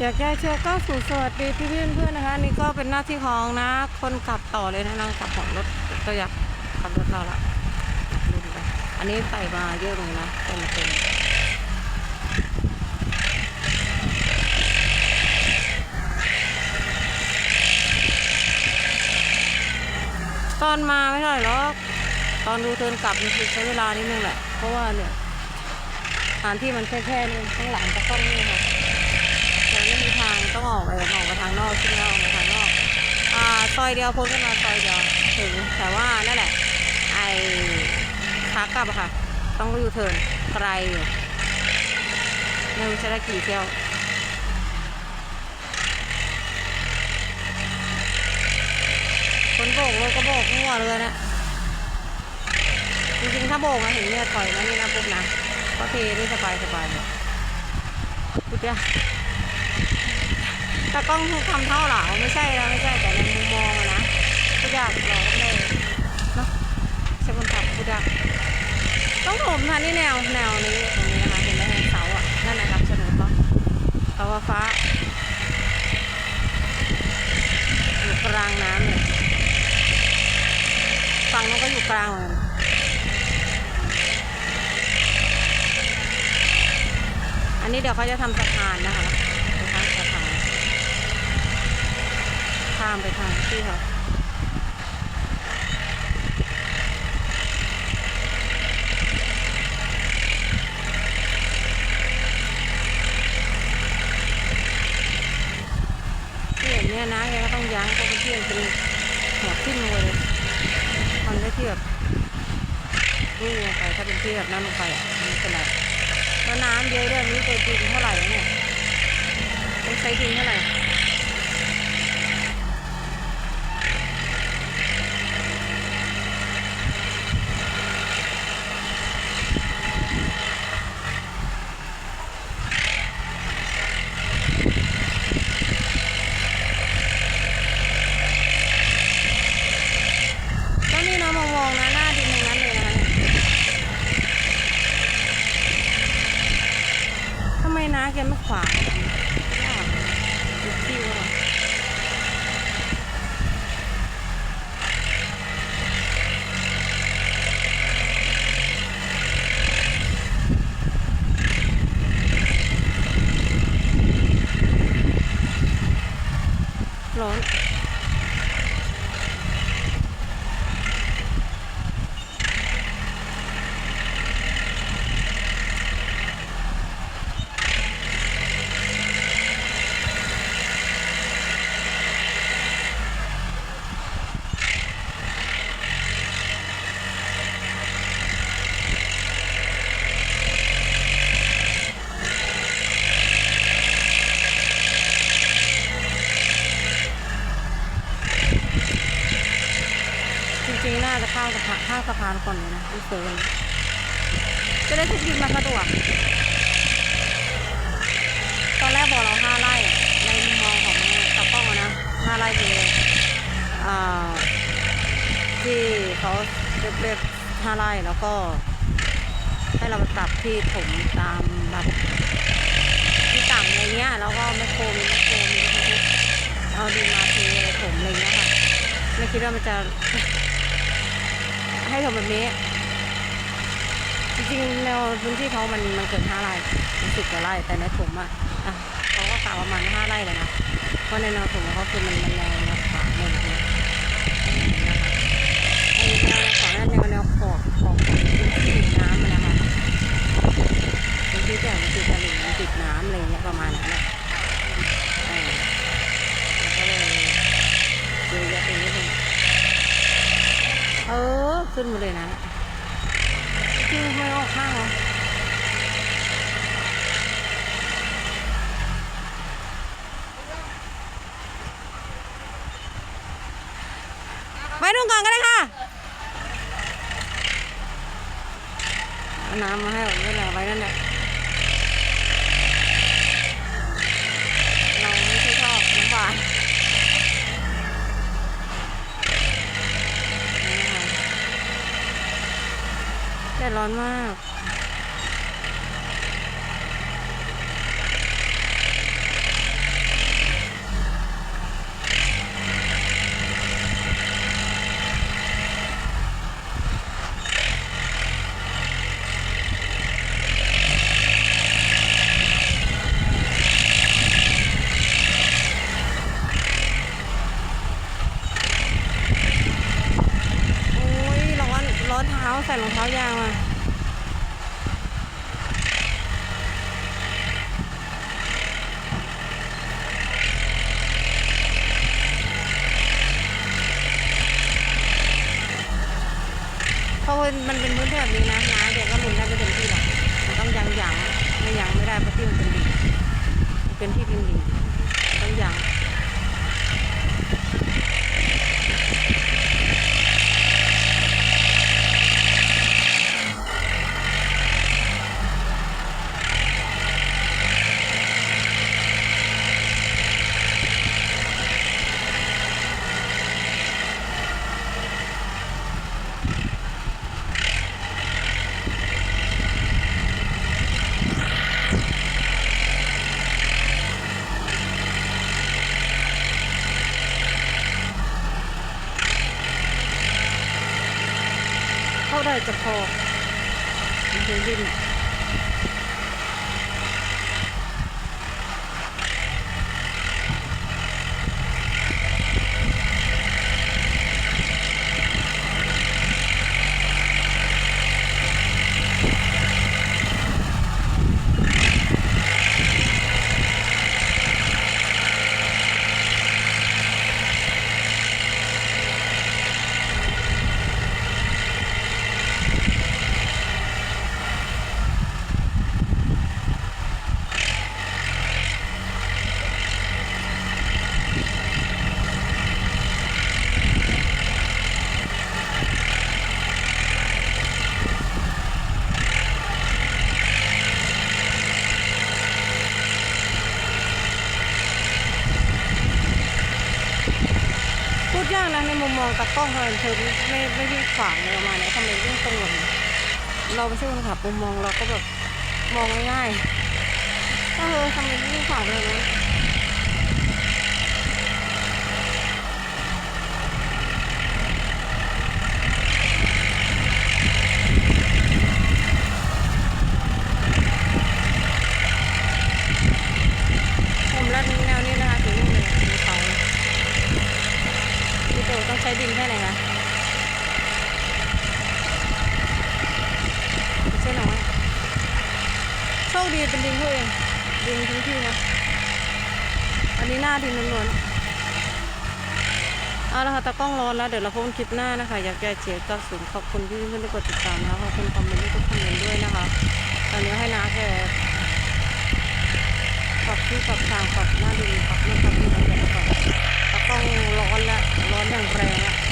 อยากได้เชือกก็สู่สวัสดีพี่เพื่อนเพื่อนนะคะนี่ก็เป็นหน้าที่ของนะ คนขับต่อเลยนะนางขับของรถก็อยากขับรถเราละดูไปอันนี้ใส่มาเยอะเลยนะเต็มเต็มตอนมาไม่เท่าไหร่หรอกตอนดูเทินกลับมันคือใช้เวลานิดนึงแหละเพราะว่าเนี่ยสถานที่มันแค่ๆนี่ข้างหลังจะต้องนี่ค่ะ ซอยเดียวพ้นขึ้นมาซอยเดียวถึงแต่ว่านั่นแหละ ไอ้ขากลับอะค่ะ ต้องอยู่เทินไกลอยู่ไม่รู้จะได้กี่เที่ยวคนโบกรถก็โบกมั่วเลยนะจริงๆถ้าโบกมาถึงเนี่ยถอยมานี่นะปุ๊บนะก็เทได้สบายสบายเลยพูดยา แต่กล้องทำเท่าเหรอไม่ใช่นะไม่ใช่แต่ในมุมมองอะนะพูดยากเราก็เลยเนาะใช่คนขับพูดยากต้องถมค่ะนี่แนวแนวนี้ตรงนี้นะคะเห็นไหมเสาอะนั่นนะครับสนอปะเสาฟ้าอยู่กลางน้ำเลยฝั่งนู้นก็อยู่กลางเหมือนกันอันนี้เดี๋ยวเขาจะทำสะพานนะคะสะพาน ข้ามไปทางที่เขาเที่ยงเนี่ยนะแกก็ต้องยั้งเพราะเป็นเที่ยงเป็นหัวขึ้นเลยมันไม่เทียบรูลงไปถ้าเป็นเทียบนั่นลงไปอะมันเป็นไรแล้วน้ำเยอะด้วยไม่รู้จะดินเท่าไหร่เนี่ยต้องใช้ดินเท่าไหร่ ก็นี่นะมองมองๆนะหน้าดินตรงนั้นเลยนะคะเนี่ยทำไมนะแกไม่ ขวางว่าดูที่ว่าร้อน จริงๆ น่าจะข้าม สะพานก่อนเลยนะไม่เกินจะได้ทุกทีมาสะดวก ตอนแรกบอกเราห้าไร่ในมุมมองของตากล้องนะห้าไร่คืออ่าที่เขาเรียบเรียบห้าไร่แล้วก็ให้เราปรับที่ถมตามแบบที่ต่ำอะไรเงี้ยแล้วก็แมคโคมีแมคโคมีรถบรรทุกเอาดินมาเทถมอะไรเงี้ยค่ะ ไม่คิดว่ามันจะ ให้ทำแบบนี้ จริงๆแนวพื้นที่เขามันมันเกินห้าไร่มันสิบกว่าไร่แต่ในถมอะอะเขาก็กล่าวประมาณห้าไร่เลยนะเพราะในแนวถมของเขาคือมันมันแนวแนวขวางเลยนะไอ้แนวขวางนั่นแนวแนวขอบขอบของพื้นที่ติดน้ำนะคะพื้นที่แต่มันติดตลิ่งมันติดน้ำอะไรเงี้ยประมาณนั้นแหละเออแล้วก็เลยเยอะแยะไปนิดนึง เออ ขึ้นมาเลยนะคือไม่ออกข้างเหรอไปดูก่อนก็ได้ค่ะเอาน้ำมาให้ผมด้วยแหละไว้นั่นแหละเราไม่ใช่ชอบน้ำหวานนี่ค่ะ แดร้อนมาก ยางมาเพราะว่ามันเป็นพื้นที่แบบนี้นะน้าเด็กก็หมุนได้ไม่เต็มที่หรอกมันต้องยังยังไม่ยังไม่ได้เพราะที่มันเป็นดินเป็นที่ดินดินต้องยังเข้าได้ จะพอมันจะวิ่งากนะในมุมมองตากล้องทำไมเธอไม่ไม่วิ่งขวางเลยประมาณเนี้ยทำไมวิ่งตรงเราไม่ใช่คนขับมุมมองเราก็แบบมองง่ายๆก็เออทำไมวิ่งขวางเลยนะผมรัดแนวนี้นะคะถึงนู่นเลยถึงเขาเลย พี่โตต้อง ใช้ดินแค่ไหนคะไม่ใช่น้อยโชคดีเป็นดินเขาเองดินทั้งที่นะอันนี้หน้าดินล้วนๆเอาละค่ะตากล้องร้อนแล้วเดี๋ยวเราพบกันคลิปหน้านะคะ อยากจะเชียร์กับสูงขอบคุณที่เพื่อนๆที่กดติดตามนะคะขอบคุณคอมเมนต์ที่ทุกคอมเมนต์ด้วยนะคะตอนนี้ให้น้าแค่ปรับที่ปรับทางปรับหน้าดินปรับนู่นปรับนี่ปรับนี่ ต้องร้อนละร้อนอย่างแรงแล้